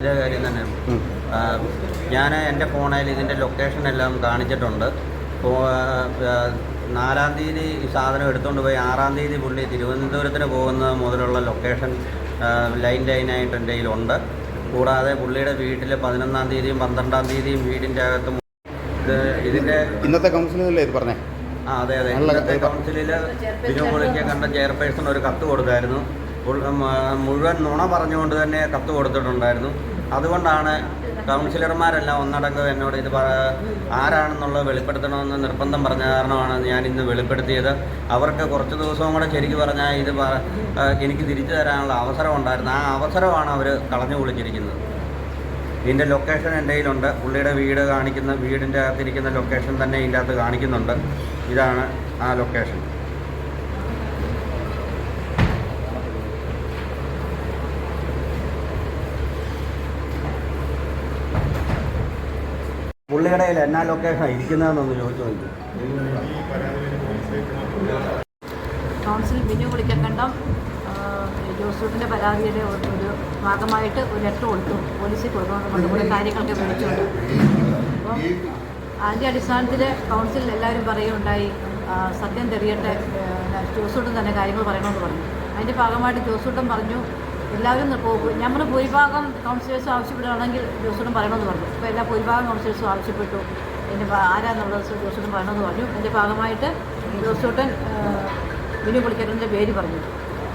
കാര്യം തന്നെ ഞാൻ എന്റെ ഫോണിൽ ഇതിന്റെ ലൊക്കേഷൻ എല്ലാം കാണിച്ചിട്ടുണ്ട്. നാലാം തീയതി ഈ സാധനം എടുത്തുകൊണ്ട് പോയി ആറാം തീയതി പുള്ളി തിരുവനന്തപുരത്തിന് പോകുന്ന മുതലുള്ള ലൊക്കേഷൻ ലൈൻ ലൈനായിട്ട് എന്റെ കയ്യിലുണ്ട്. കൂടാതെ പുള്ളിയുടെ വീട്ടിൽ പതിനൊന്നാം തീയതിയും പന്ത്രണ്ടാം തീയതിയും വീടിന്റെ അകത്ത് ഇതിന്റെ ഇന്നത്തെ കൗൺസിലല്ലേ ഇത് പറഞ്ഞേ? ആ അതെ അതെ. കൗൺസിലിൽ ബിനു പുള്ളിക്ക് കണ്ട ചെയർപേഴ്സൺ ഒരു കത്ത് കൊടുത്തായിരുന്നു മുഴുവൻ നുണ പറഞ്ഞുകൊണ്ട് തന്നെ കത്ത് കൊടുത്തിട്ടുണ്ടായിരുന്നു. അതുകൊണ്ടാണ് കൗൺസിലർമാരെല്ലാം ഒന്നടങ്കം എന്നോട് ഇത് ആരാണെന്നുള്ളത് വെളിപ്പെടുത്തണമെന്ന് നിർബന്ധം പറഞ്ഞ കാരണമാണ് ഞാൻ ഇന്ന് വെളിപ്പെടുത്തിയത്. അവർക്ക് കുറച്ച് ദിവസവും കൂടെ ശരിക്കും പറഞ്ഞാൽ ഇത് എനിക്ക് തിരിച്ചു തരാനുള്ള അവസരം ഉണ്ടായിരുന്നു. ആ അവസരമാണ് അവർ കളഞ്ഞു കുളിച്ചിരിക്കുന്നത്. ഇതിന്റെ ലൊക്കേഷൻ എന്റെ കയ്യിലുണ്ട്. പുള്ളിയുടെ വീട് കാണിക്കുന്ന വീടിന്റെ അകത്തിരിക്കുന്ന ലൊക്കേഷൻ തന്നെ ഇതിന്റെ അകത്ത് കാണിക്കുന്നുണ്ട്. ഇതാണ് ആ ലൊക്കേഷൻ. പുള്ളിയുടെ കയ്യിൽ എന്നാ ലൊക്കേഷനാണ് ഇരിക്കുന്നതെന്നൊന്ന് ചോദിച്ചു നോക്കി കൗൺസിൽ ബിനു കുളിക്കക്കണ്ടം ജോസൂട്ടിന്റെ പരാതിയുടെ ഒരു ഭാഗമായിട്ട് ഒരു ലെറ്റർ കൊടുത്തു. പോലീസിൽ കൊടുക്കുന്നുണ്ട് കൂടെ കാര്യങ്ങളൊക്കെ വിളിച്ചുകൊണ്ട് അപ്പോൾ അതിന്റെ അടിസ്ഥാനത്തിൽ കൗൺസിൽ എല്ലാവരും പറയുകയുണ്ടായി. സത്യം തെറിയട്ടെ ജോസൂട്ടൻ തന്നെ കാര്യങ്ങൾ പറയണമെന്ന് പറഞ്ഞു. അതിന്റെ ഭാഗമായിട്ട് ജോസൂട്ടൻ പറഞ്ഞു എല്ലാവരും നമ്മൾ ഭൂരിഭാഗം കൗൺസിലേഴ്സും ആവശ്യപ്പെടുകയാണെങ്കിൽ ജോസൂട്ടൻ പറയണമെന്ന് പറഞ്ഞു. അപ്പോൾ എല്ലാ ഭൂരിഭാഗം കൗൺസിലേഴ്സും ആവശ്യപ്പെട്ടു. എന്റെ ആരാന്നുള്ളത് ജോസൂട്ടൻ പറയണമെന്ന് പറഞ്ഞു. എന്റെ ഭാഗമായിട്ട് ജോസൂട്ടൻ വിനു പുളിക്കരന്റെ പേര് പറഞ്ഞു.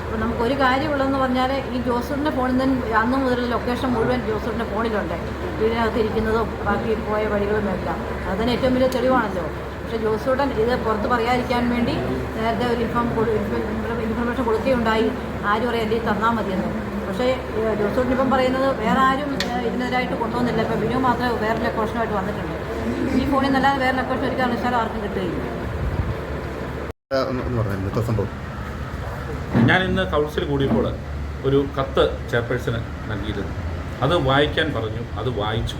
അപ്പോൾ നമുക്കൊരു കാര്യമുള്ളതെന്ന് പറഞ്ഞാൽ ഈ ജോസൂട്ടിന്റെ ഫോണിൽ നിന്ന് അന്ന് മുതൽ ലൊക്കേഷൻ മുഴുവൻ ജോസൂട്ടിന്റെ ഫോണിലുണ്ട്. വീടിനകത്ത് ഇരിക്കുന്നതും ബാക്കി പോയ വഴികളും എല്ലാം. അതിന് ഏറ്റവും വലിയ തെളിവാണല്ലോ. പക്ഷേ ജോസൂട്ടൻ ഇത് പുറത്ത് പറയാതിരിക്കാൻ വേണ്ടി നേരത്തെ ഒരു ഇൻഫോം ഇൻഫർമേഷൻ കൊടുക്കുകയുണ്ടായി. ആരും പറയാം എന്റെ തന്നാൽ മതിയെന്ന്. പക്ഷേ ജോസൂട്ടൻ ഇപ്പം പറയുന്നത് വേറെ ആരും ഇതിനെതിരായിട്ട് കൊണ്ടുവന്നില്ല. ഇപ്പം ബിനു മാത്രമേ വേറെ ലൊക്കേഷനുമായിട്ട് വന്നിട്ടുണ്ട് ഈ ഫോണിൽ നിന്നല്ലാതെ വേറെ ലൊക്കേഷൻ ഒരു കാരണവശാലും ആർക്കും കിട്ടുകയില്ല. ഞാൻ ഇന്ന് കൗൺസിൽ കൂടിയപ്പോൾ ഒരു കത്ത് ചെയർപേഴ്സണ് നൽകിയിരുന്നു. അത് വായിക്കാൻ പറഞ്ഞു അത് വായിച്ചു.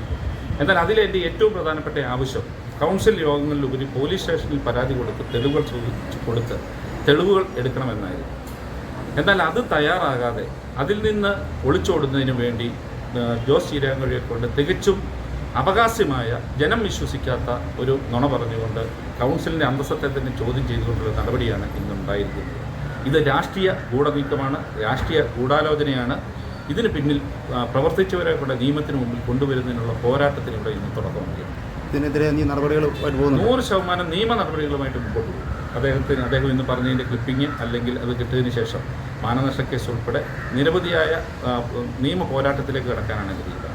എന്നാൽ അതിലെന്റെ എന്റെ ഏറ്റവും പ്രധാനപ്പെട്ട ആവശ്യം കൗൺസിൽ യോഗങ്ങളിലുപരി പോലീസ് സ്റ്റേഷനിൽ പരാതി കൊടുത്ത് തെളിവുകൾ ചോദിച്ചു കൊടുത്ത് തെളിവുകൾ എടുക്കണമെന്നായിരുന്നു. എന്നാൽ അത് തയ്യാറാകാതെ അതിൽ നിന്ന് ഒളിച്ചോടുന്നതിന് വേണ്ടി ജോസ് ചീരാങ്കഴിയെ കൊണ്ട് തികച്ചും അവകാശമായ ജനം വിശ്വസിക്കാത്ത ഒരു നുണ പറഞ്ഞുകൊണ്ട് കൗൺസിലിന്റെ അന്തസ്സത്തെ തന്നെ ചോദ്യം ചെയ്തുകൊണ്ടുള്ള നടപടിയാണ് ഇന്നുണ്ടായിരിക്കുന്നത്. ഇത് രാഷ്ട്രീയ ഗൂഢനീക്കമാണ് രാഷ്ട്രീയ ഗൂഢാലോചനയാണ്. ഇതിന് പിന്നിൽ പ്രവർത്തിച്ചവരെ കൊണ്ട് നിയമത്തിന് മുമ്പിൽ കൊണ്ടുവരുന്നതിനുള്ള പോരാട്ടത്തിലൂടെ ഇന്ന് തുടക്കമാക്കി ഇതിനെതിരെ നീ നടപടികളുമായിട്ട് പോകുന്നു നൂറ് ശതമാനം നിയമ നടപടികളുമായിട്ട് മുമ്പോട്ട് പോകും. അദ്ദേഹത്തിന് അദ്ദേഹം ഇന്ന് പറഞ്ഞതിന്റെ ക്ലിപ്പിംഗ് അല്ലെങ്കിൽ അത് കിട്ടിയതിന് ശേഷം മാനനഷ്ട കേസ് ഉൾപ്പെടെ നിരവധിയായ നിയമ പോരാട്ടത്തിലേക്ക് കടക്കാനാണ് തീരുമാനം